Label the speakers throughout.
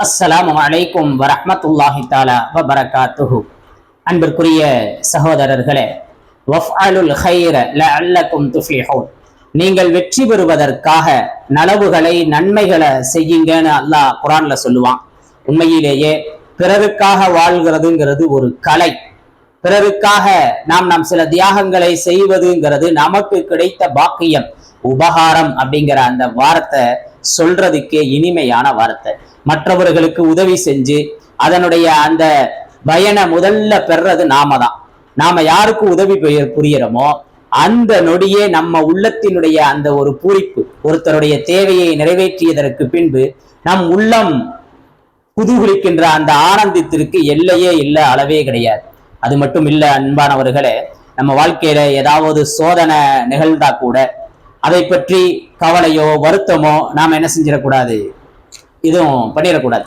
Speaker 1: அஸ்ஸலாம் வலைக்கும் வரமத்துல்லாஹி தாலா வபரகாத்துஹு. அன்பிற்குரிய சகோதரர்களே வஃஅலுல் ஹைர லஅல்லக்கும் துஃப்லிஹூன். நீங்கள் வெற்றி பெறுவதற்காக நலவுகளை நன்மைகளை செய்யுங்கன்னு அல்லாஹ் குரான்ல சொல்லுவான். உண்மையிலேயே பிறருக்காக வாழ்கிறதுங்கிறது ஒரு கலை. பிறருக்காக நாம் நாம் சில தியாகங்களை செய்வதுங்கிறது நமக்கு கிடைத்த பாக்கியம். உபகாரம் அப்படிங்கிற அந்த வார்த்தை சொல்றதுக்கே இனிமையான வார்த்தை. மற்றவர்களுக்கு உதவி செஞ்சு அதனுடைய அந்த பயனை முதல்ல பெறது நாம தான். நாம யாருக்கு உதவி புரியறோமோ அந்த நொடியே நம்ம உள்ளத்தினுடைய அந்த ஒரு பூரிப்பு ஒருத்தருடைய தேவையை நிறைவேற்றியதற்கு பின்பு நம் உள்ளம் குதூகலிக்கின்ற அந்த ஆனந்தத்திற்கு எல்லையே இல்லை அளவே கிடையாது. அது மட்டும் இல்லை அன்பானவர்களே நம்ம வாழ்க்கையில ஏதாவது சோதனை நிகழ்ந்தா கூட அதை பற்றி கவலையோ வருத்தமோ நாம் என்ன செஞ்சிடக்கூடாது? இதுவும் பண்ணிடக்கூடாது.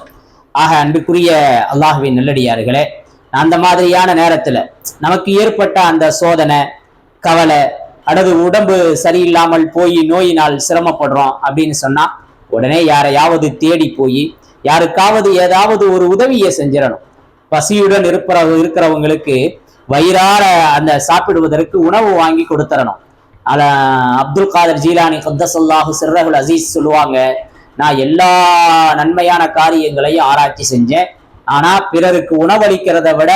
Speaker 1: ஆக அன்புக்குரிய அல்லாஹுவின் நல்லடியார்களே அந்த மாதிரியான நேரத்தில் நமக்கு ஏற்பட்ட அந்த சோதனை கவலை அல்லது உடம்பு சரியில்லாமல் போய் நோயினால் சிரமப்படுறோம் அப்படின்னு சொன்னால் உடனே யாரையாவது தேடி போய் யாருக்காவது ஏதாவது ஒரு உதவியை செஞ்சிடணும். பசியுடன் இருக்கிற இருக்கிறவங்களுக்கு வயிறார அந்த சாப்பிடுவதற்கு உணவு வாங்கி கொடுத்துடணும் அல அப்துல் காதர் ஜீலானி கத்தசல்லாஹு சிர்ரகுல் அசீஸ் சொல்லுவாங்க. நான் எல்லா நன்மையான காரியங்களையும் ஆராய்ச்சி செஞ்சேன். ஆனா பிறருக்கு உணவளிக்கிறத விட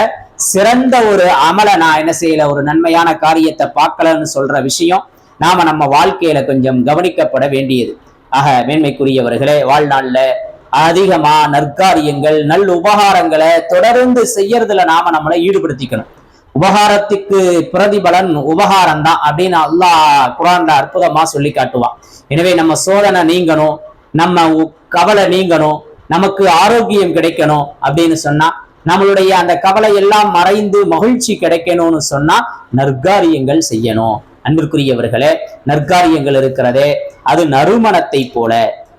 Speaker 1: சிறந்த ஒரு அமலை நான் என்ன செய்யல ஒரு நன்மையான காரியத்தை பார்க்கலன்னு சொல்ற விஷயம் நாம நம்ம வாழ்க்கையில கொஞ்சம் கவனிக்கப்பட வேண்டியது. ஆக மேன்மைக்குரியவர்களே வாழ்நாளில் அதிகமா நற்காரியங்கள் நல் உபகாரங்களை தொடர்ந்து செய்யறதுல நாம நம்மளை ஈடுபடுத்திக்கணும். உபகாரத்துக்கு பிரதிபலன் உபகாரம் தான் அப்படின்னு அல்லாஹ் குரான்ல அற்புதமா சொல்லி காட்டுவான். எனவே நம்ம சோதனை நீங்கணும் நம்ம உ- கவலை நீங்கணும் நமக்கு ஆரோக்கியம் கிடைக்கணும் அப்படின்னு சொன்னா நம்மளுடைய அந்த கவலை எல்லாம் மறைந்து மகிழ்ச்சி கிடைக்கணும்னு சொன்னா நற்காரியங்கள் செய்யணும். அன்பிற்குரியவர்களே நற்காரியங்கள் இருக்கிறதே அது நறுமணத்தை போல.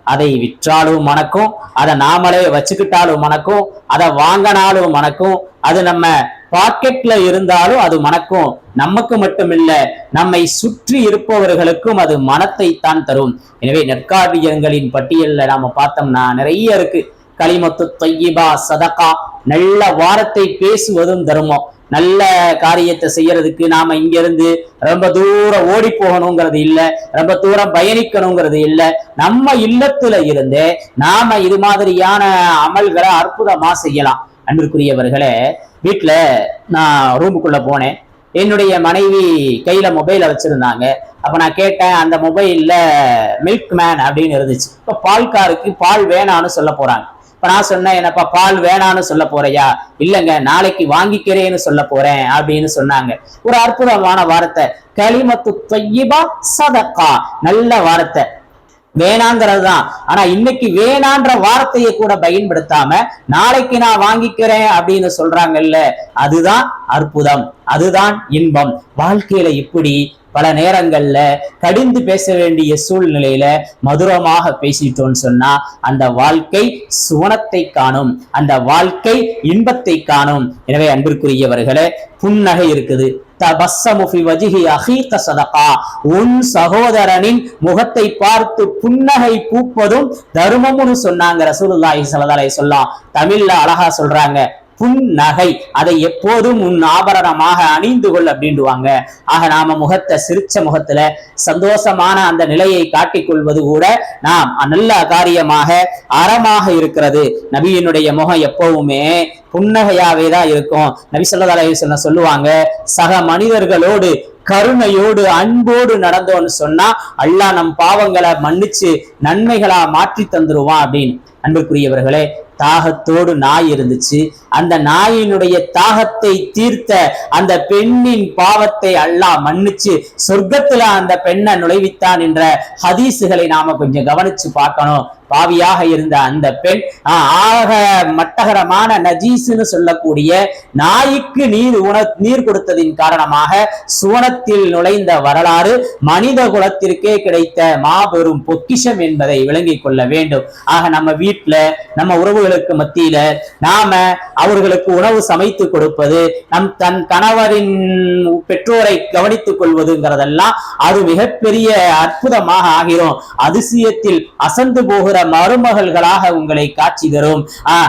Speaker 1: அதை விற்றாலும் மணக்கும் அதை நாமளே வச்சுக்கிட்டாலும் மணக்கும் அதை வாங்கினாலும் மணக்கும் அது நம்ம பாக்கெட்ல இருந்தாலும் அது மணக்கும். நமக்கு மட்டுமில்ல நம்மை சுற்றி இருப்பவர்களுக்கும் அது மனத்தை தான் தரும். எனவே நற்காரியங்களின் பட்டியல்ல நாம பார்த்தோம்னா நிறைய இருக்கு. களிமத்து தொய்யிபா சதகா நல்ல வாரத்தை பேசுவதும் தருமம். நல்ல காரியத்தை செய்யறதுக்கு நாம இங்க இருந்து ரொம்ப தூரம் ஓடி போகணுங்கிறது இல்ல ரொம்ப தூரம் பயணிக்கணுங்கிறது இல்ல. நம்ம இல்லத்துல இருந்தே நாம இது மாதிரியான அமல்களை அற்புதமா செய்யலாம். அன்பிற்குரியவர்களே வீட்டில் நான் ரூமுக்குள்ளே போனேன். என்னுடைய மனைவி கையில் மொபைலை வச்சுருந்தாங்க. அப்போ நான் கேட்டேன் அந்த மொபைலில் மில்க் மேன் அப்படின்னு இருந்துச்சு. இப்போ பால்காருக்கு பால் வேணான்னு சொல்ல போகிறாங்க இப்போ நான் சொன்னேன் என்னப்பா பால் வேணான்னு சொல்ல போறியா? இல்லைங்க நாளைக்கு வாங்கிக்கிறேன்னு சொல்ல போறேன் அப்படின்னு சொன்னாங்க. ஒரு அற்புதமான வார்த்தை. களிமத்து தொய்யிபா சதக்கா. நல்ல வார்த்தை. வேணாங்கிறது தான் ஆனா இன்னைக்கு வேணான்ற வார்த்தையை கூட பயன்படுத்தாம நாளைக்கு நான் வாங்கிக்கிறேன் அப்படின்னு சொல்றாங்கல்ல அதுதான் அற்புதம் அதுதான் இன்பம். வாழ்க்கையில இப்படி பல நேரங்கள்ல கடிந்து பேச வேண்டிய சூழ்நிலையில மதுரமாக பேசிட்டோம்னு சொன்னா அந்த வாழ்க்கை சுவனத்தை காணும் அந்த வாழ்க்கை இன்பத்தை காணும். எனவே அன்பிற்குரியவர்களே புன்னகை இருக்குது. உன் சகோதரனின் முகத்தை பார்த்து புன்னகை பூப்பதும் தர்மம்னு சொன்னாங்க ரசூலுல்லாஹி ஸல்லல்லாஹு அலைஹி தமிழ்ல அழகா சொல்றாங்க. புன்னகை அதை எப்போதும் உன் ஆபரணமாக அணிந்து கொள் அப்படின்டுவாங்க. ஆக நாம முகத்தை சிரிச்ச முகத்துல சந்தோஷமான அந்த நிலையை காட்டிக் கொள்வது கூட நாம் நல்ல காரியமாக அறமாக இருக்கிறது. நபியினுடைய முகம் எப்பவுமே புன்னகையாவே தான் இருக்கும். நபி ஸல்லல்லாஹு சொல்லுவாங்க சக மனிதர்களோடு கருணையோடு அன்போடு நடந்தோன்னு சொன்னா அல்லாஹ் நம் பாவங்களை மன்னிச்சு நன்மைகளா மாற்றி தந்துருவான் அப்படின்னு. அன்புக்குரியவர்களே தாகத்தோடு நாய் இருந்துச்சு. அந்த நாயினுடைய தாகத்தை தீர்த்த அந்த பெண்ணின் பாவத்தை அல்லாஹ் மன்னிச்சு சொர்க்கத்துல அந்த பெண்ணை நுழைவித்தான் என்ற ஹதீசுகளை நாம கொஞ்சம் கவனிச்சு பார்க்கணும். பாவியாக இருந்த அந்த பெண் ஆக மட்டகரமான நஜீஸ்னு சொல்லக்கூடிய நாய்க்கு நீர் உண நீர் கொடுத்ததின் காரணமாக சுவனத்தில் நுழைந்த வரலாறு மனித குலத்திற்கே கிடைத்த மாபெரும் பொக்கிஷம் என்பதை விளங்கிக் கொள்ள வேண்டும். ஆக நம்ம வீட்டுல நம்ம உறவுகளுக்கு மத்தியில நாம அவர்களுக்கு உணவு சமைத்து கொடுப்பது நம் தன் கணவரின் பெற்றோரை கவனித்துக் கொள்வதுங்கிறதெல்லாம் அது மிகப்பெரிய அற்புதமாக ஆகிறோம். அதிசயத்தில் அசந்து போகிற மருமகள்களாக உங்களை காட்சி தரும். ஆஹ்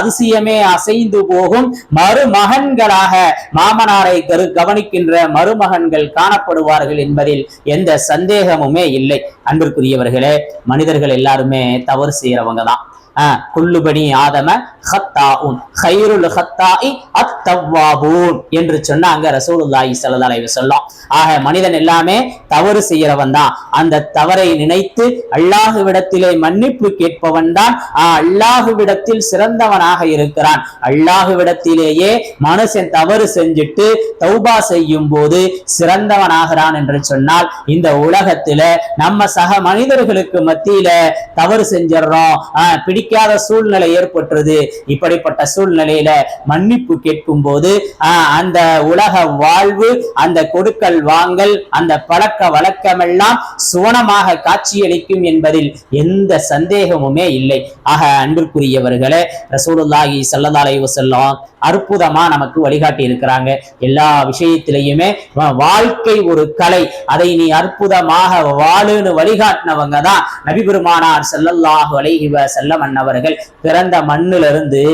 Speaker 1: அதிசயமே அசைந்து போகும். மருமகன்களாக மாமனாரை கரு கவனிக்கின்ற மருமகன்கள் காணப்படுவார்கள் என்பதில் எந்த சந்தேகமுமே இல்லை. அன்பிற்குரியவர்களே மனிதர்கள் எல்லாருமே தவறு செய்யறவங்க தான் குல்லுபணி ஆதம ஹத்தாஉன் ஹைருல் ஹத்தாஇ அத்தவ்வாபூன் என்று சொன்னாங்க ரசூலுல்லாஹி ஸல்லல்லாஹு அலைஹி வஸல்லம். ஆக மனிதன் எல்லாமே தவறு செய்யறவன் தான். அந்த தவறை நினைத்து அல்லாஹுவிடத்திலே மன்னிப்பு கேட்பவன் தான். அல்லாஹுவிடத்தில் சிறந்தவனாக இருக்கிறான். அல்லாஹுவிடத்திலேயே மனுஷன் தவறு செஞ்சுட்டு தௌபா செய்யும் போது சிறந்தவனாகிறான் என்று சொன்னால் இந்த உலகத்துல நம்ம சக மனிதர்களுக்கு மத்தியில தவறு செஞ்சிடறோம். பிடிக்காத சூழ்நிலை ஏற்பட்டுறது இப்படிப்பட்ட சூழ்நிலையில மன்னிப்பு கேட்கும் போது அந்த உலக வாழ்வு அந்த கொடுக்கல் வாங்கல் அந்த பழக்க வழக்கமெல்லாம் சுவனமாக காட்சியளிக்கும் என்பதில் எந்த சந்தேகமுமே இல்லை. ஆக அன்பிற்குரியவர்களே ரசூலுல்லாஹி சல்லதாலை அலைஹி அற்புதமா நமக்கு வழிகாட்டி இருக்கிறாங்க எல்லா விஷயத்திலையுமே வாழ்க்கை ஒரு கலை. அதை நீ அற்புதமாக வாழுன்னு வழிகாட்டினவங்க தான் நபிபெருமானார் செல்லல்லாஹு அலைஹி செல்லம் அவர்கள் பிறந்த மண்ணிலிருந்து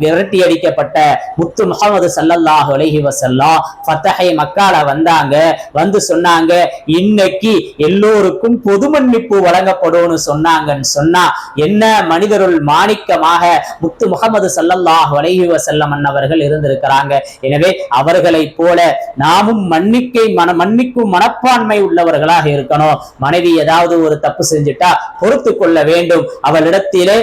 Speaker 1: விரட்டி அடிக்கப்பட்ட முத்து முகமது சல்லல்லாஹ் அலஹி வசல்லாம் ஃபத்தஹை மக்கால வந்தாங்க. வந்து சொன்னாங்க இன்னைக்கு எல்லோருக்கும் பொது மன்னிப்பு வழங்கப்படும்னு சொன்னாங்கன்னு சொன்னா என்ன மனிதருள் மாணிக்கமாக முத்து முகமது சல்லல்லாஹ் அலஹி வசல்லம் அன்னவர்கள் இருந்திருக்கிறாங்க. எனவே அவர்களை போல நாமும் மன்னிக்கை மன மன்னிக்கும் மனப்பான்மை உள்ளவர்களாக இருக்கணும். மனைவி ஏதாவது ஒரு தப்பு செஞ்சுட்டா பொறுத்து கொள்ள வேண்டும். அவளிடத்திலே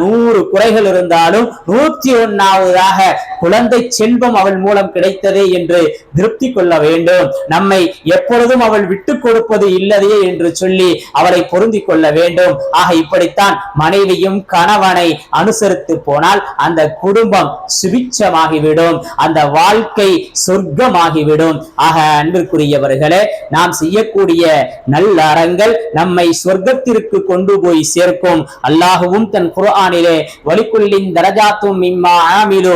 Speaker 1: நூறு குறைகள் இருந்தாலும் நூற்றி ஒன்னாவதாக குழந்தை செல்வம் அவள் மூலம் கிடைத்ததே என்று திருப்தி கொள்ள வேண்டும். நம்மை எப்பொழுதும் அவள் விட்டு கொடுப்பது இல்லதையே என்று சொல்லி அவளை பொருந்தி கொள்ள வேண்டும். ஆக இப்படித்தான் மனைவியும் கணவனை அனுசரித்து போனால் அந்த குடும்பம் சுபிச்சமாகிவிடும் அந்த வாழ்க்கை சொர்க்கமாகிவிடும். ஆக அன்பிற்குரியவர்களே நாம் செய்யக்கூடிய நல்ல அறங்கள் நம்மை சொர்க்கத்திற்கு கொண்டு போய் சேர்க்கும். அல்லாஹுவும் தன் குரானிலே வலிக்குள்ளின் ஆமிலு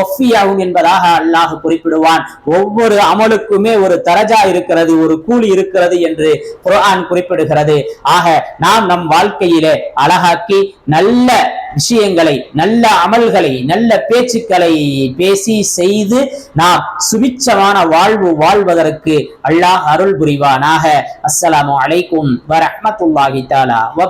Speaker 1: ஒஃபியாகும் என்பதாக அல்லாஹ் குறிப்பிடுவான். ஒவ்வொரு அமலுக்குமே ஒரு தரஜா இருக்கிறது ஒரு கூலி இருக்கிறது என்று குரான் குறிப்பிடுகிறது. ஆக நாம் நம் வாழ்க்கையிலே அழகாக்கி நல்ல விஷயங்களை நல்ல அமல்களை நல்ல பேச்சுக்களை பேசி செய்து நாம் சுபிச்சமான வாழ்வு வாழ்வதற்கு அல்லாஹ் அருள் புரிவானாக. அஸ்ஸலாமு அலைக்கும் வரமத்துல்லாஹி தாலா வ